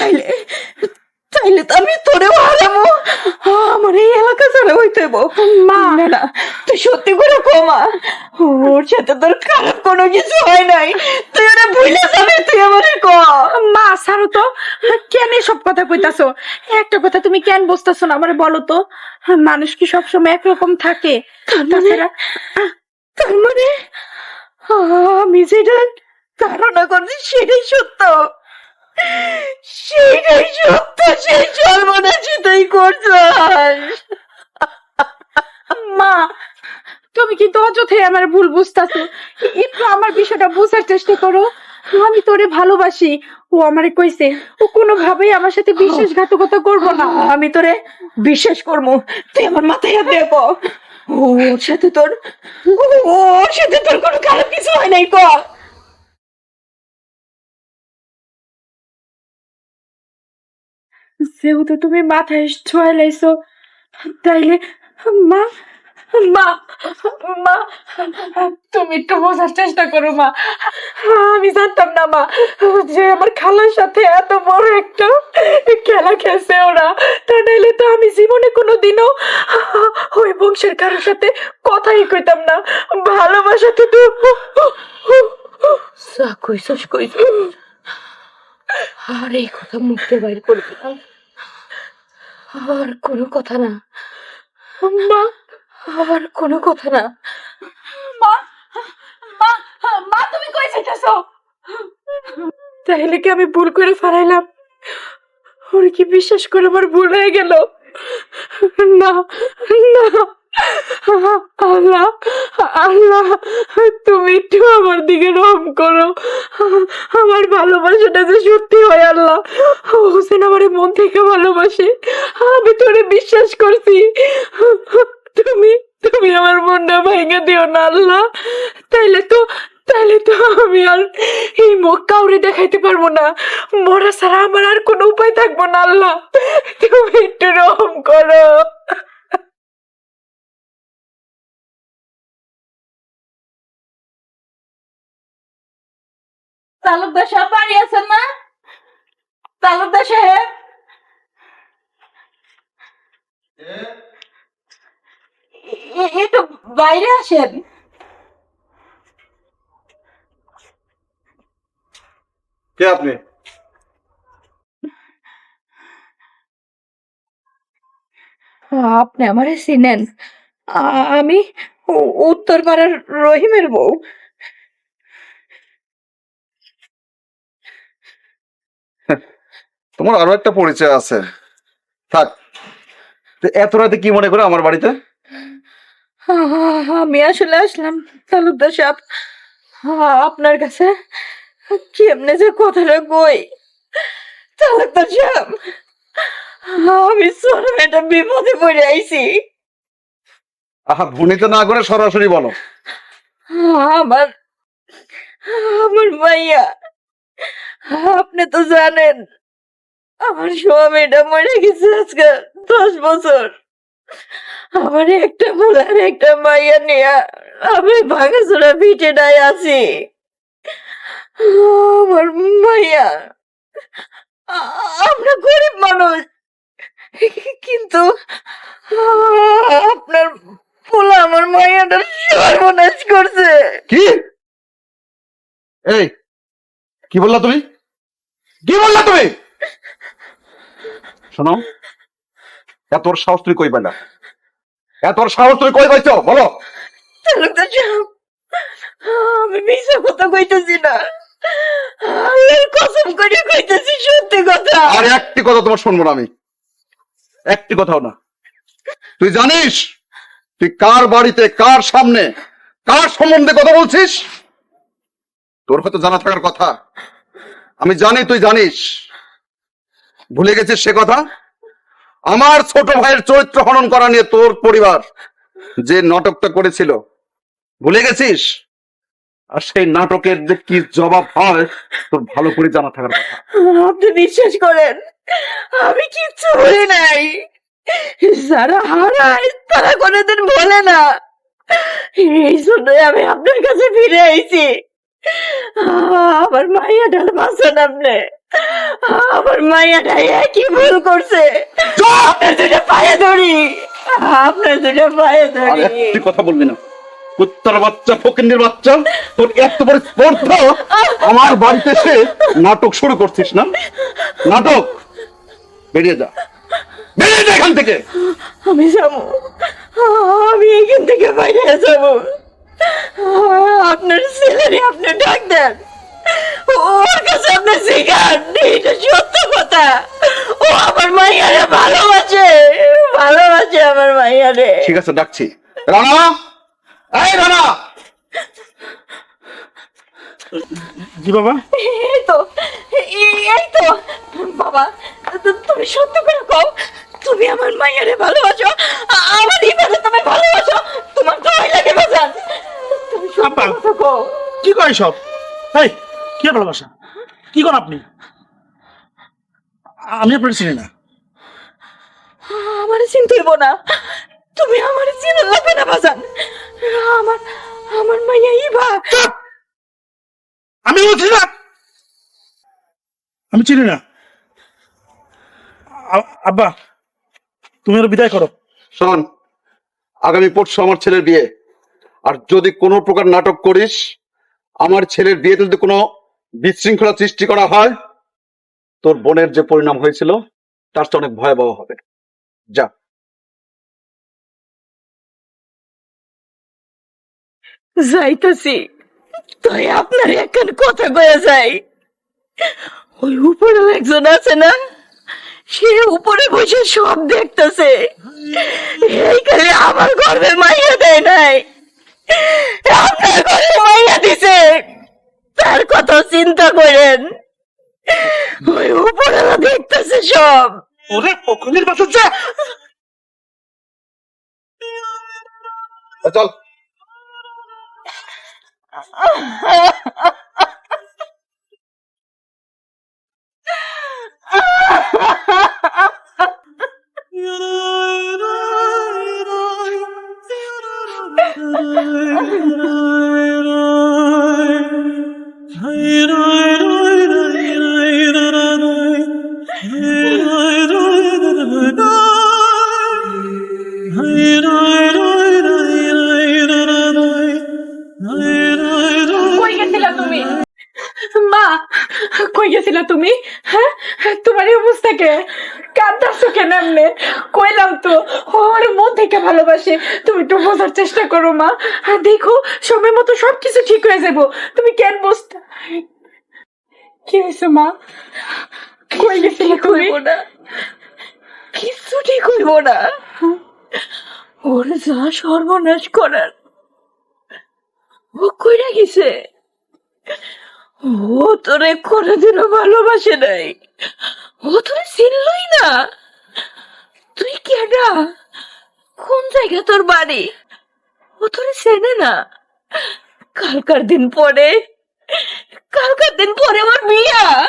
তাইলে তাইলে তো আমি তোরেও আমার এই এলাকা ছাড়া হইতে মা না তুই সত্যি করে কমা ওর সাথে তোর খারাপ কোনো কিছু হয় নাই। তুই ওরা ভুলে যাবে তুই আমারে ক। মা তো। কেন সব কথা কইতাছো? একটা কথা তুমি কেন বুঝতেছো না? আমারে বলো তো। মানুষ কি সবসময় একরকম থাকে? তাছাড়া তার মানে? আমি যেটা ধারণা করছি সেটাই সত্য। সেটাই সত্য সেই সর্বনাশী তুই করছিস। মা তুমি কিন্তু অযথাই আমার ভুল বুঝতাছো। একটু আমার বিষয়টা বোঝার চেষ্টা করো। আমি তোরে ভালোবাসি। ও আমারে কইছে ও কোনোভাবেই আমার সাথে বিশ্বাসঘাতকতা করব না। আমি তোরে বিশ্বাস করব। তুই আমার মাথায় হাত দেব ওর সাথে তোর ওর সাথে তোর কোনো খারাপ কিছু হয় নাই ক যেহেতু তুমি মাথায় ছোঁয়া লাইছো, তাইলে মা মা মা, তুমি একটু বোঝার চেষ্টা করো, মা। আমি জানতাম না, মা, যে আমার খালার সাথে এত বড় একটা খেলা খেলছে ওরা। তা নাইলে তো আমি জীবনে কোনোদিনও ওই বংশের কারোর সাথে কথাই কইতাম না। ভালোবাসা তো যা কইছস কইছস। আর এই কথা মুখে বাইর করবি না। আর কোনো কথা না। মা আর কোনো কথা না। মা মা মা তুমি কই যাইতাছো? তাহলে কি আমি ভুল করে ফারাইলাম ওর কি বিশ্বাস করে আমার ভুল হয়ে গেল? না না। আল্লাহ আল্লাহ, তুমি একটু আমার দিকে রহম করো। আমার ভালোবাসাটা যে সত্যি হয় আল্লাহ। হোসেন আমার মন থেকে ভালোবাসে। আমি তোরে বিশ্বাস করছি। তুমি তুমি আমার মনটা ভেঙে দিও না আল্লাহ। তাইলে তো তাইলে তো আমি আর এই মুখ কাউরে দেখাইতে পারব না। মরা ছাড়া আমার আর কোনো উপায় থাকব না আল্লাহ। তুমি একটু রহম করো। তালুকদার সাহেব বাড়ি আছেন না? তালুকদার সাহেব? একটু বাইরে আসেন। কে আপনি? আপনি আমারে চিনেন। আমি উত্তর পাড়ার রহিমের বউ। তোমার আরও একটা পরিচয় আছে। থাক। এত রাতে কি মনে করে আমার বাড়িতে? আমি আসলে আসলাম তালুকদার সাহেব। আপনার কাছে কেমনে যে কথাটা কই? তালুকদার সাহেব আমি ছোট একটা বিপদে পড়ে আইছি। আহা ভুনিতে না করে সরাসরি বলো। আমার আমার ভাইয়া আপনি তো জানেন আমার স্বামীটা মরে গেছে আজকে দশ বছর। আমার একটা বলার একটা মাইয়া নিয়ে। আমি ভাঙাচোরা ভিটে নাই আছি। আমার মাইয়া। আমরা গরিব মানুষ। কিন্তু আপনার পোলা আমার মাইয়াটা সর্বনাশ করছে। কি? এই, কি বললা তুমি? কি বললা তুমি? শোনো এত ওর সাহস তুই কই পাইলা এত ওর সাহস তুই কই পাইছো? বলো। তালুকদার সাহেব, আমি মিশা কথা কইতেছি না। আল্লাহর কসম করে কইতেছি সত্যি কথা। আর একটি কথা তোমার শুনব না আমি। একটি কথাও না। তুই জানিস তুই কার বাড়িতে কার সামনে কার সম্বন্ধে কথা বলছিস? তোর হয়তো জানা থাকার কথা। আমি জানি তুই জানিস। ভুলে গেছিস সে কথা? আমার ছোট ভাইয়ের চরিত্র হনন করা নিয়ে তোর পরিবার যে নাটকটা করেছিল, ভুলে গেছিস? আর সেই নাটকের যে কি জবাব হয়, তোর ভালো করে জানা থাকার কথা। আপনি বিশ্বাস করেন, আমি কিচ্ছু বলি নাই। যারা হারায়, তারা কোনোদিন বলে না। এই জন্যই আমি আপনার কাছে ফিরে আইছি। আমার মাইয়াটার বাঁচান আপনি আমার মাইয়াটা একই ভুল করছে। আপনার দুটো পায়ে ধরি। আপনার দুটো পায়ে ধরি। একটি কথা বলবি না। কুত্তার বাচ্চা ফকিন্দির বাচ্চা তোর এত বড় স্পর্ধা আমার বাড়িতে এসে নাটক শুরু করছিস না? নাটক! বেরিয়ে যা। বেরিয়ে যা এখান থেকে। আমি যাব। আমি এখান থেকে বাইরে যাব। আপনার ছেলেরে আপনি ডাক দেন। ওর কাছে আপনি শিখান এটা সত্য কথা। ও আমার মাইয়ারে ভালোবাসে ভালোবাসে আমার মাইয়ারে। ঠিক আছে ডাকছি। রানা? এই রানা! জি বাবা। এই তো এই- তো। বাবা তুমি সত্য করে কও তুমি আমার মাইয়ারে ভালোবাসো আমার ইবারে তুমি ভালোবাসো তোমার দোয়াই লাগে বাজান। তুমি সত্য। কথা কও। কি করে সব? এই কি ভালোবাসা? কি করেন আপনি? আমি আপনার চিনি না। আমার চিনতে হইব না। তুমি আমার চিনা লাগবে না বাজান। আমার আমার মাইয়া ইবা আমি বলছি না। আমি চিনি না। আব্বা তুমি ওর বিদায় করো। শোন আগামী পরশু আমার ছেলের বিয়ে। আর যদি কোনো প্রকার নাটক করিস আমার ছেলের বিয়েতে যদি কোনো বিশৃঙ্খলা সৃষ্টি করা হয়, তোর বোনের যে পরিণাম হয়েছিল, তার চেয়ে অনেক ভয়াবহ হবে। যা। যাইতাছি। তাই আপনার একখান কথা কয়ে যাই। ওই উপরে একজন আছে না? সে উপরে বসে সব দেখতেছে। এইখানে আমার গর্বে মাইয়া দেয় নাই। আপনার ঘরে মাইয়া দিছে। তার কথা চিন্তা করেন। ওই উপরে দেখতেছে সব। ওরে কখনের পাশে যা। চল। তোমার এই অবস্থা কে কাঁদতেছো কেন এমনি? কইলাম তো ওর মন থেকে ভালোবাসে। তুমি একটু বোঝার চেষ্টা করো মা। আর দেখো সময় মতো সবকিছু ঠিক হয়ে যাব। তুমি কেন বুঝতে কি হয়েছে মা? কই গেছিলা তুমি? কিচ্ছু ঠিক হইব না। ওর যা সর্বনাশ করার ও কইরা গেছে। ও তোরে কোনোদিনও ভালোবাসে নাই। ও তোরে চিনলই না। তুই কেডা কোন জায়গা তোর বাড়ি? ও তোরে চেনে না। কালকার দিন পরে, কালকার দিন পরে আমার বিয়া।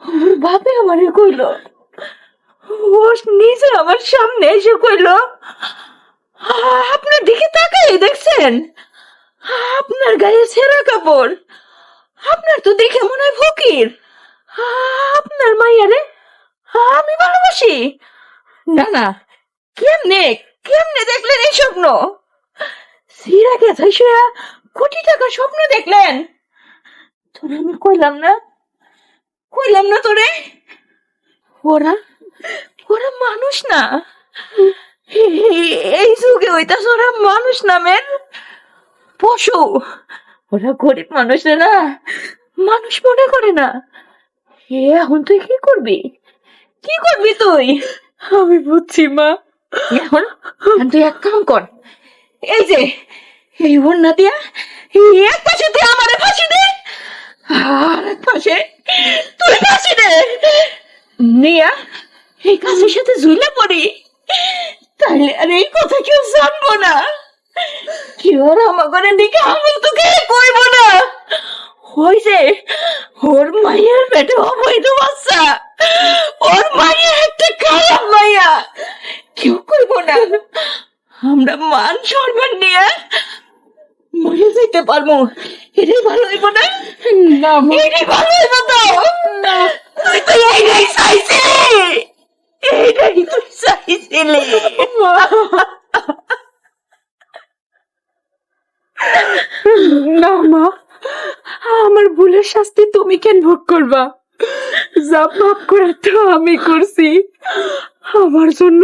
ওর বাপে আমারে কইল ও নিজে আমার সামনে এসে কইল "আ- আপনার দিকে তাকাই দেখছেন? আপনার গায়ে ছেঁড়া কাপড়। আপনার তো দেখে মনে হয় ফকির। আপনার আমি ভালোবাসি। না না, কেমনে কেমনে দেখলেন এই স্বপ্ন? সিরা গেছে শুয়া কোটি টাকা স্বপ্ন দেখলেন। তোরে আমি কইলাম না কইলাম না তোরে। ওরা ওরা মানুষ না। এই যুগে হইতাছ ওরা মানুষ নামের পশু। ওরা গরিব মানুষ না। মানুষ মনে করে না। এ এখন তুই কি করবি? কি করবি তুই? আমি বুঝছি মা। এখন তুই এক কাম কর। এই যে এই ওড়না দিয়া এক পাশে তুই আমারে ফাঁসি দে আর এক পাশে তুই ফাঁসি দে। নিয়া এই কাছের সাথে ঝুলে পড়ি। তাহলে আর এই কথা কেউ জানব না। কেউ আমাকে দিকে আমল তোকে কইব না। যে ওর মায়ের পেটে অবৈধ বাচ্চা। ওর মাইয়া একটা খারাপ মাইয়া। কেউ কইব না। আমরা মান সম্মান নিয়ে মরে যেতে পারব। এটাই ভালো হইব না? না এটাই ভালো হইব তো? তুই তো এইটাই চাইছিলি। এইটাই তুই চাইছিলি। না মা। আমার ভুলের শাস্তি তুমি কেন ভোগ করবা? যা পাপ করে তো আমি করছি। আমার জন্য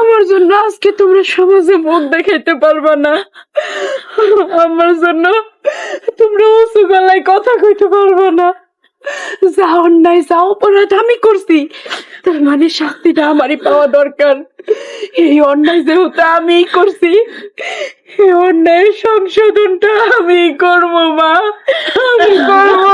আমার জন্য আজকে তোমরা সমাজে মুখ দেখাইতে পারবা না। আমার জন্য তোমরা উঁচু গলায় কথা কইতে পারবা না। যা অন্যায় যা অপরাধ আমি করছি। তার মানে শাস্তিটা আমারই পাওয়া দরকার। এই অন্যায় যেহেতু আমিই করছি এই অন্যায়ের সংশোধনটা আমি করব, মা। আমি করব।